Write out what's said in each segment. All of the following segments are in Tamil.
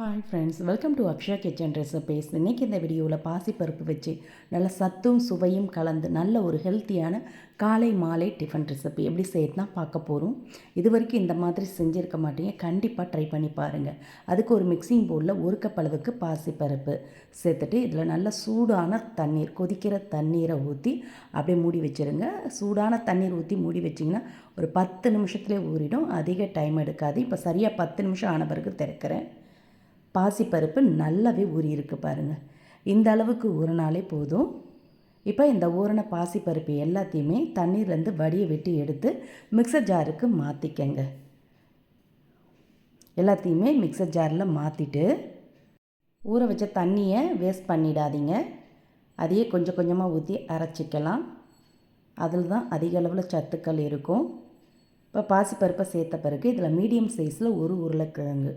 Hi friends welcome to Akshaya kitchen recipes இன்றைக்கி இந்த வீடியோவில் பாசிப்பருப்பு வச்சு நல்ல சத்தும் சுவையும் கலந்து நல்ல ஒரு ஹெல்த்தியான காலை மாலை டிஃபன் ரெசிபி எப்படி செய்யறதுனா பார்க்க போகிறோம் இது வரைக்கும் இந்த மாதிரி செஞ்சுருக்க மாட்டீங்க. கண்டிப்பாக ட்ரை பண்ணி பாருங்கள் அதுக்கு ஒரு மிக்சிங் பவுலில் ஒரு கப் அளவுக்கு பாசிப்பருப்பு சேர்த்துட்டு இதில் நல்ல சூடான தண்ணீர் கொதிக்கிற தண்ணீரை ஊற்றி அப்படியே மூடி வச்சுருங்க. சூடான தண்ணீர் ஊற்றி மூடி வச்சிங்கன்னா ஒரு பத்து நிமிஷத்துலேயே ஊறிடும். அதிக டைம் எடுக்காது. இப்போ சரியாக பத்து நிமிஷம் ஆன பிறகு திறக்கிறேன். பாசிப்பருப்பு நல்லாவே ஊறியிருக்கு பாருங்கள் இந்த அளவுக்கு ஊறினாலே போதும். இப்போ இந்த ஊறின பாசிப்பருப்பு எல்லாத்தையுமே தண்ணீர்லேருந்து வடியை வெட்டி எடுத்து மிக்சர் ஜாருக்கு மாற்றிக்கங்க எல்லாத்தையுமே மிக்சர் ஜாரில் மாற்றிட்டு ஊற வச்ச தண்ணியை வேஸ்ட் பண்ணிடாதீங்க. அதையே கொஞ்சம் கொஞ்சமாக ஊற்றி அரைச்சிக்கலாம். அதில் தான் அதிக அளவில் சத்துக்கள் இருக்கும். இப்போ பாசிப்பருப்பை சேர்த்த பிறகு இதில் மீடியம் சைஸில் ஒரு உருளைக்கிழங்கு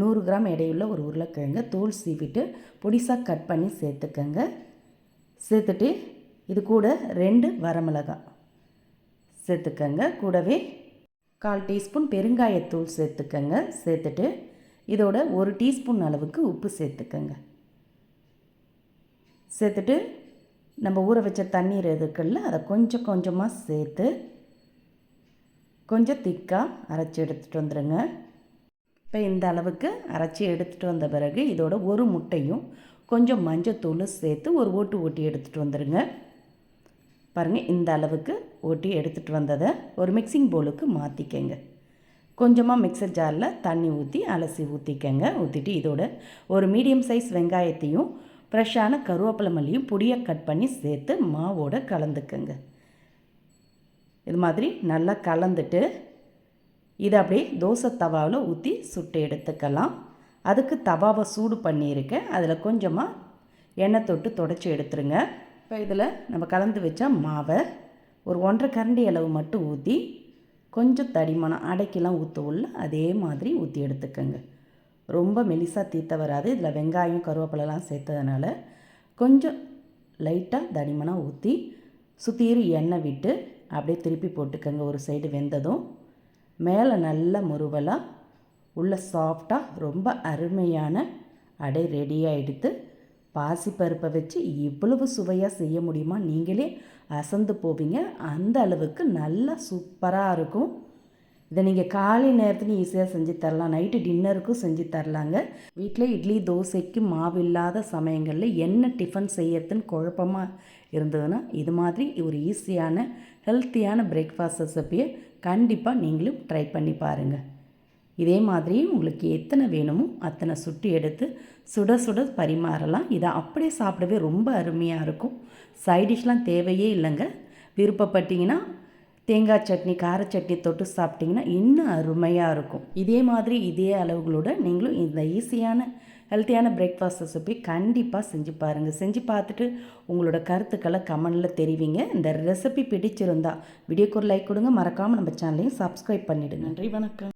நூறு கிராம் எடையுள்ள ஒரு உருளைக்கிழங்கு தோல் சீவிட்டு பொடிசாக கட் பண்ணி சேர்த்துக்கங்க. சேர்த்துட்டு இது கூட ரெண்டு வரமிளகாய் சேர்த்துக்கங்க. கூடவே கால் டீஸ்பூன் பெருங்காயத்தூள் சேர்த்துக்கங்க. சேர்த்துட்டு இதோட ஒரு டீஸ்பூன் அளவுக்கு உப்பு சேர்த்துக்கங்க. சேர்த்துட்டு நம்ம ஊற வச்ச தண்ணீர் இருக்குல்ல அதை கொஞ்சம் கொஞ்சமாக சேர்த்து கொஞ்சம் திக்காக அரைச்சி எடுத்துகிட்டு வந்துடுங்க இப்போ இந்த அளவுக்கு அரைச்சி எடுத்துகிட்டு வந்த பிறகு இதோட ஒரு முட்டையும் கொஞ்சம் மஞ்சத்தூள் சேர்த்து ஒரு ஓட்டு ஓட்டி எடுத்துகிட்டு வந்துடுங்க பாருங்கள் இந்த அளவுக்கு ஓட்டி எடுத்துகிட்டு வந்ததை ஒரு மிக்சிங் பவுலுக்கு மாற்றிக்கங்க கொஞ்சமாக மிக்சர் ஜாரில் தண்ணி ஊற்றி அலசி ஊற்றிக்கங்க ஊற்றிட்டு இதோட ஒரு மீடியம் சைஸ் வெங்காயத்தையும் ஃப்ரெஷ்ஷான கருவேப்பிலை மல்லியும் பொடியாக கட் பண்ணி சேர்த்து மாவோட கலந்துக்கங்க. இது மாதிரி நல்லா கலந்துட்டு இதை அப்படியே தோசை தவாவில் ஊற்றி சுட்டு எடுத்துக்கலாம். அதுக்கு தவாவை சூடு பண்ணியிருக்கேன். அதில் கொஞ்சமாக எண்ணெய் தொட்டு தொடச்சி எடுத்துருங்க. இப்போ இதில் நம்ம கலந்து வச்ச மாவை ஒரு ஒன்றரை கரண்டி அளவு மட்டும் ஊற்றி கொஞ்சம் தடிமனம் அடைக்கெல்லாம் ஊற்றுவோம்ல அதே மாதிரி ஊற்றி எடுத்துக்கோங்க. ரொம்ப மெலிசாக தீத்த வராது. இதில் வெங்காயம் கருவேப்பிலலாம் சேர்த்ததுனால கொஞ்சம் லைட்டாக தடிமனாக ஊற்றி சுற்றியும் எண்ணெய் விட்டு அப்படியே திருப்பி போட்டுக்கோங்க. ஒரு சைடு வெந்ததும் மேலே நல்ல முருவலாக உள்ள சாஃப்டாக ரொம்ப அருமையான அடை ரெடியாக எடுத்து பாசிப்பருப்பை வச்சு இவ்வளவு சுவையாக செய்ய முடியுமா? நீங்களே அசந்து போவீங்க. அந்த அளவுக்கு நல்லா சூப்பராக இருக்கும். இதை நீங்கள் காலை நேரத்துலையும் ஈஸியாக செஞ்சு தரலாம். நைட்டு டின்னருக்கும் செஞ்சு தரலாங்க. வீட்டில் இட்லி தோசைக்கு மாவு இல்லாத சமயங்களில் என்ன டிஃபன் செய்யறதுன்னு குழப்பமாக இருந்ததுன்னா இது மாதிரி ஒரு ஈஸியான ஹெல்த்தியான பிரேக்ஃபாஸ்ட் ரெசிப்பியை கண்டிப்பாக நீங்களும் ட்ரை பண்ணி பாருங்கள் இதே மாதிரி உங்களுக்கு எத்தனை வேணுமோ அத்தனை சுட்டி எடுத்து சுட சுட பரிமாறலாம். இதை அப்படியே சாப்பிடவே ரொம்ப அருமையாக இருக்கும். சைடிஷ்லாம் தேவையே இல்லைங்க. விருப்பப்பட்டிங்கன்னா தேங்காய் சட்னி கார சட்னி தொட்டு சாப்பிட்டிங்கன்னா இன்னும் அருமையாக இருக்கும். இதே மாதிரி இதே அளவுகளோட நீங்களும் இந்த ஈஸியான ஹெல்த்தியான பிரேக்ஃபாஸ்ட் ரெசிபி கண்டிப்பாக செஞ்சு பாருங்கள் செஞ்சு பார்த்துட்டு உங்களோட கருத்துக்களை கமெண்டில் தெரிவிங்க. இந்த ரெசிபி பிடிச்சிருந்தா வீடியோக்கு ஒரு லைக் கொடுங்க. மறக்காமல் நம்ம சேனலையும் சப்ஸ்கிரைப் பண்ணிவிடுங்க நன்றி வணக்கம்.